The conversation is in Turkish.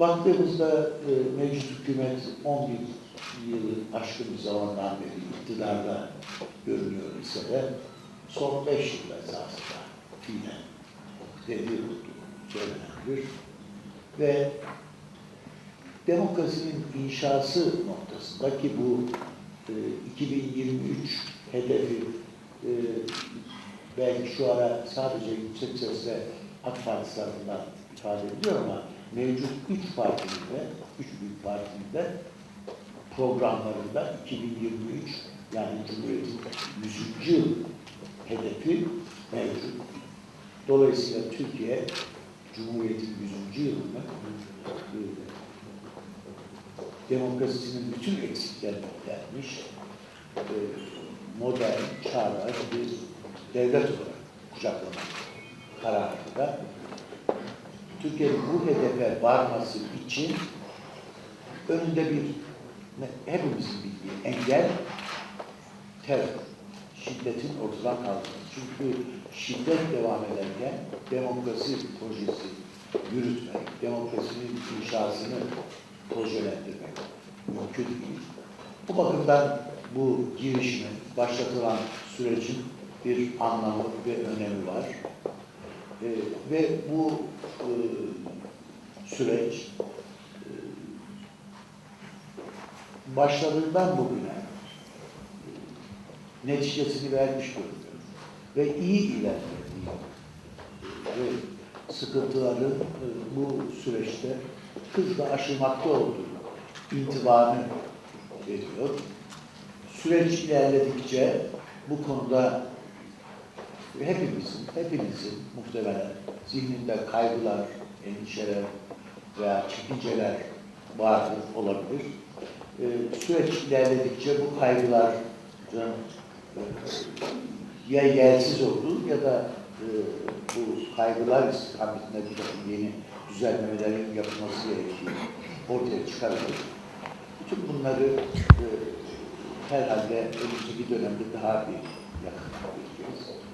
Baktığımızda e, mevcut hükümet 11 yılı aşkın bir zamandan beri iktidarda görünüyor ise de son 5 yıl esasında fiilen dediği buldu. Söylenen söylenebilir. Ve demokrasinin inşası noktasında ki bu e, 2023 hedefi e, belki şu ara sadece yüksek sesle AK Parti ifade ediliyor ama mevcut üç partinin üç büyük partinin programlarında 2023 yani Cumhuriyet'in 100. yıl hedefi mevcut. Dolayısıyla Türkiye Cumhuriyet'in 100. yılını e, demokrasisinin bütün eksiklerini gelmiş, e, modern, çağdaş bir devlet olarak kucaklamak kararında Türkiye'nin bu hedefe varması için önünde bir hepimizin bildiği engel terör, şiddetin ortadan kalkması. Çünkü şiddet devam ederken demokrasi projesi yürütmek, demokrasinin inşasını projelendirmek mümkün değil. Bu bakımdan bu girişimin, başlatılan sürecin bir anlamı ve önemi var. Ee, ve bu e, süreç e, başladığından bugüne e, neticesini vermiş görünüyor. Ve iyi ilerlediği ve sıkıntıların e, bu süreçte hızla aşılmakta olduğu intibanı veriyor. Süreç ilerledikçe bu konuda hepimizin, hepinizin muhtemelen zihninde kaygılar, endişeler veya çekinceler vardır, olabilir. Ee, süreç ilerledikçe bu kaygılar e, ya yersiz olur ya da e, bu kaygılar istikametinde bir takım yeni düzenlemelerin yapılması gerektiği ortaya çıkarılır. Bütün bunları e, herhalde önümüzdeki dönemde daha bir yakın göreceğiz.